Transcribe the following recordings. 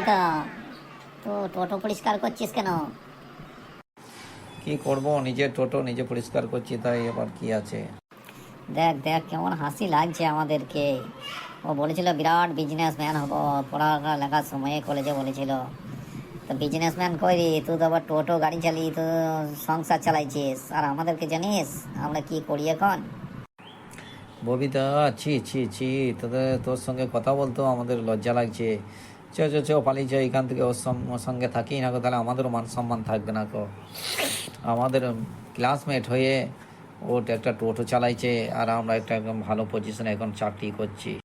ববিতা তো টোটো পরিষ্কার করছিস কেন? কি করব? নিজের টোটো নিজে পরিষ্কার করছি তাই এবার কি আছে? দেখ দেখ কেমন হাসি লাগছে আমাদেরকে। ও বলেছিল বিরাট বিজনেসম্যান হব পড়াশোনা লেখার সময়ে কলেজে বলেছিল। তো বিজনেসম্যান করি তুই তো আবার টোটো গাড়ি চালিয়ে তো সংসার চালাইছিস। আর আমাদেরকে জানিস আমরা কি করি এখন? ববিতা ছি ছি ছি তোদের তোর সঙ্গে কথা বলতো আমাদের লজ্জা লাগছে। চ চ চ পালিয়ে চ এখান থেকে ওর সঙ্গে থাকি। না তাহলে আমাদেরও মান সম্মান থাকবে না গো। আমাদের ক্লাসমেট হয়ে ও একটা টোটো চালাইছে আর আমরা একটা একদম ভালো পজিশনে এখন চাকরি করছি।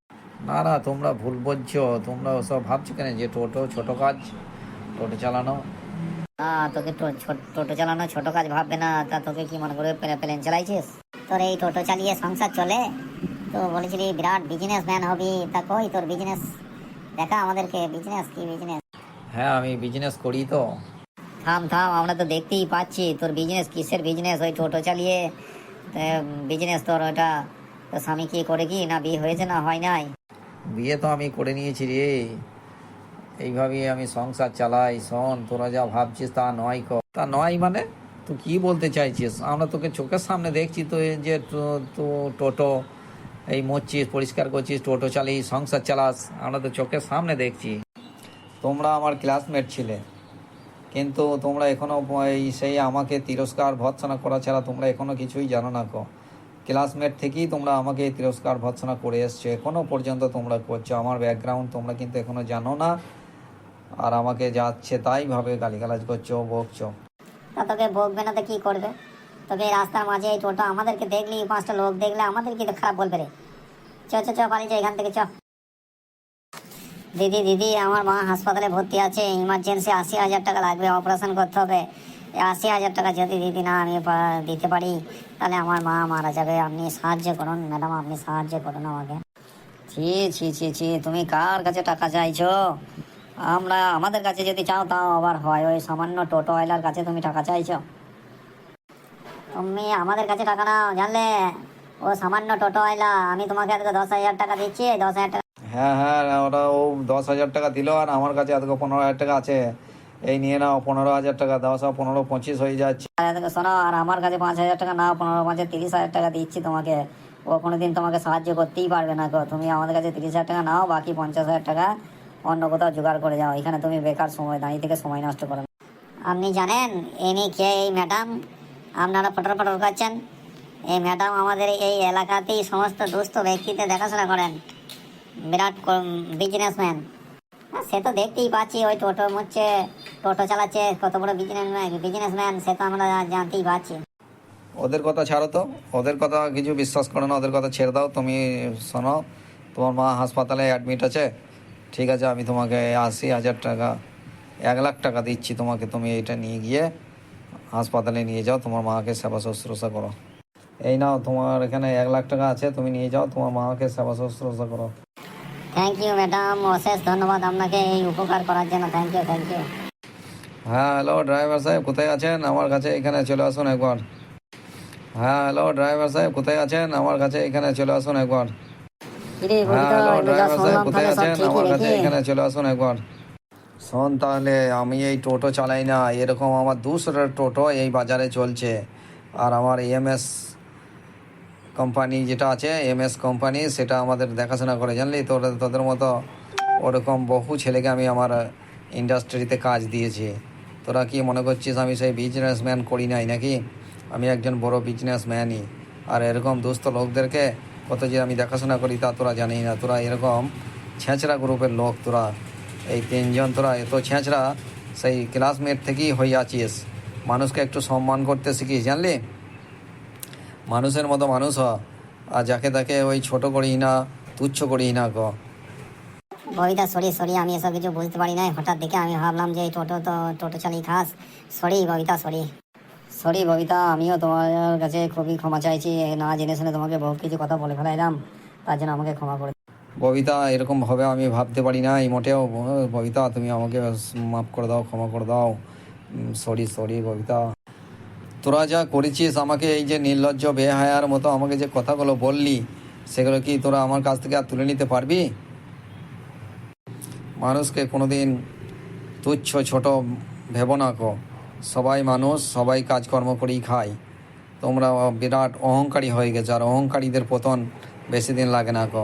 না না, তোমরা ভুল বলছো। তোমরা ওসব ভাবছ কেন? যে টোটো ছোট কাজ, টোটো চালানো। না, তোকে টোটো চালানো ছোট কাজ ভাববে না। তা তোকে কি মনে করে প্লে- প্লেন চালাইছিস? তোর এই টোটো চালিয়ে সংসার চলে? তো বলেছিলি বিরাট বিজনেসম্যান হবি। তা কই তোর বিজনেস দেখা আমাদেরকে বিজনেস কি বিজনেস হ্যাঁ আমি বিজনেস করি তো। থাম থাম আমরা তো দেখতেই পাচ্ছি তোর বিজনেস কিসের বিজনেস ওই টোটো চালিয়ে বিজনেস তোর ওটা তোর স্বামী কি করে কি? না বিয়ে হয়েছে না হয় নাই? বিয়ে তো আমি করে নিয়েছি রে। এইভাবেই আমি সংসার চালাই। শোন তোরা যা ভাবছিস তা নয় ক তা নয় মানে? তুই কি বলতে চাইছিস? আমরা তোকে চোখের সামনে দেখছি তো যে তো- তো টোটো। এই মরছিস পরিষ্কার করছিস, টোটো চালিয়ে সংসার চালাস, আমরা তো চোখের সামনে দেখছি। তোমরা আমার ক্লাসমেট ছিলে। কিন্তু তোমরা এখনও এই সেই আমাকে তিরস্কার, ভৎসনা করা ছাড়া তোমরা এখনও কিছুই জানো না কো। ক্লাসমেট থেকেই তোমরা আমাকে তিরস্কার, ভৎসনা করে এসছো। এখনও পর্যন্ত তোমরা করছ। আমার ব্যাকগ্রাউন্ড তোমরা কিন্তু এখনও জানো না। আর আমাকে যাচ্ছে, তাই ভাবে গালিগালাজ করছ, বকছো। তোকে বকবে না তো কি করবে? এই রাস্তার মাঝে এই টোটো আমাদেরকে দেখলি পাঁচটা লোক দেখলে আমাদেরকে তো খারাপ বলবে রে। চ চ চ, পালিয়ে চ, এখান থেকে চ। দিদি দিদি, আমার মা হাসপাতালে ভর্তি আছে ইমার্জেন্সি আশি হাজার টাকা লাগবে অপারেশন করতে হবে। আশি হাজার টাকা যদি দিদি না আমি দিতে পারি, তাহলে আমার মা মারা যাবে। আপনি সাহায্য করুন, ম্যাডাম, আপনি সাহায্য করুন আমাকে। ছি ছি ছি ছি, তুমি কার কাছে টাকা চাইছো? আমরা, আমাদের কাছে যদি চাও, তাও আবার হয়। ওই সামান্য টোটো ওয়ালার কাছে তুমি টাকা চাইছো। তুমি আমাদের কাছে টাকা নাও জানলে? ও সামান্য টোটো ওয়ালা আমি তোমাকে আজকে দশ হাজার টাকা দিচ্ছি দশ হাজার টাকা হ্যাঁ হ্যাঁ ওটা ও দশ হাজার টাকা দিল আর আমার কাছে আজকে পনেরো হাজার টাকা আছে। এই নিয়ে নাও পনেরো হাজার টাকা দশ পনেরো পঁচিশ হয়ে যাচ্ছে। শোনো আর আমার কাছে পাঁচ হাজার টাকা নাও পনেরো পাঁচে তিরিশ হাজার টাকা দিচ্ছি তোমাকে। ও কোনোদিন তোমাকে সাহায্য করতেই পারবে না গো। তুমি আমাদের কাছে তিরিশ হাজার টাকা নাও বাকি পঞ্চাশ হাজার টাকা অন্য কোথাও জোগাড় করে যাও। এখানে তুমি বেকার সময় দাঁড়িয়ে থেকে সময় নষ্ট করো। আপনি জানেন ইনি কে এই ম্যাডাম? আপনারা পটর পটর করছেন? এই ম্যাডাম আমাদের এই এলাকাতেই সমস্ত দুস্থ ব্যক্তিদের দেখাশোনা করেন। বিরাট বিজনেসম্যান সে তো দেখতেই পাচ্ছি, ওই টোটো মুচ্ছে, টোটো চালাচ্ছে, কত বড় বিজনেসম্যান বিজনেসম্যান সে তো আমরা জানতেই পাচ্ছি। ওদের কথা ছাড়ো তো। ওদের কথা কিছু বিশ্বাস করো না, ওদের কথা ছেড়ে দাও। তুমি শোনো, তোমার মা হাসপাতালে অ্যাডমিট আছে। ঠিক আছে, আমি তোমাকে আশি হাজার টাকা, এক লাখ টাকা দিচ্ছি তোমাকে, তুমি এটা নিয়ে গিয়ে। হাসপাতালে নিয়ে যাও তোমার মাকে সেবা শুশ্রূষা করো। এই নাও তোমার এখানে এক লাখ টাকা আছে তুমি নিয়ে যাও তোমার মাকে সেবা শুশ্রূষা করো। থ্যাংক ইউ ম্যাডাম অশেষ ধন্যবাদ আপনাকে এই উপকার করার জন্য। থ্যাংক ইউ থ্যাংক ইউ হ্যাঁ হ্যালো ড্রাইভার সাহেব কোথায় আছেন? আমার কাছে এখানে চলে আসুন একবার। হ্যাঁ হ্যালো ড্রাইভার সাহেব কোথায় আছেন? আমার কাছে এখানে চলে আসুন একবার। হ্যাঁ হ্যালো ড্রাইভার সাহেব কোথায় আছেন? আমার কাছে এখানে চলে আসুন একবার। শোন তাহলে আমি এই টোটো চালাই না, এরকম আমার দুশোটা টোটো এই বাজারে চলছে। আর আমার এমএস কোম্পানি যেটা আছে এমএস কোম্পানি সেটা আমাদের দেখাশোনা করে, জানলি? তোর, তোদের মতো ওরকম বহু ছেলেকে আমি আমার ইন্ডাস্ট্রিতে কাজ দিয়েছি। তোরা কি মনে করছিস আমি সেই বিজনেসম্যান করি নাই নাকি? আমি একজন বড় বিজনেসম্যানই আর এরকম দুস্থ লোকদেরকে কত যে আমি দেখাশোনা করি তা তোরা জানি না। তোরা এরকম ছেঁচড়া গ্রুপের লোক তোরা। এই তিনজন তোরা এত ছেঁচড়া, সেই ক্লাসমেট থেকেই হয়ে আছিস। মানুষকে একটু সম্মান করতে শিখিস, জানলি? মানুষের মতো মানুষ হ, আর যাকে তাকে ওই ছোট করি না, তুচ্ছ করি না ক। ববিতা সরি সরি, আমি এসব কিছু বুঝতে পারি নাই হঠাৎ দেখে আমি ভাবলাম যে টোটো তো, টোটো চালিয়ে খাস। Sorry Babita sorry. Sorry Babita আমিও তোমার কাছে খুবই ক্ষমা চাইছি। না জেনে শুনে তোমাকে বহু কিছু কথা বলে ফেলাইলাম। তার জন্য আমাকে ক্ষমা করে। ববিতা, এরকম ভাবে আমি ভাবতে পারি না, এই মোটেও। ববিতা, তুমি আমাকে মাফ করে দাও, ক্ষমা করে দাও। Sorry sorry Babita. তোরা যা করেছিস, আমাকে এই যে নির্লজ্জ, বেহায়ার মতো আমাকে যে কথাগুলো বললি, সেগুলো কি তোরা আমার কাছ থেকে আর তুলে নিতে পারবি? মানুষকে কোনোদিন তুচ্ছ, ছোট ভেবো না কো। সবাই মানুষ, সবাই কাজকর্ম করেই খায়। তোমরা বিরাট অহংকারী হয়ে গেছো, আর অহংকারীদের পতন বেশি দিন লাগে না কো।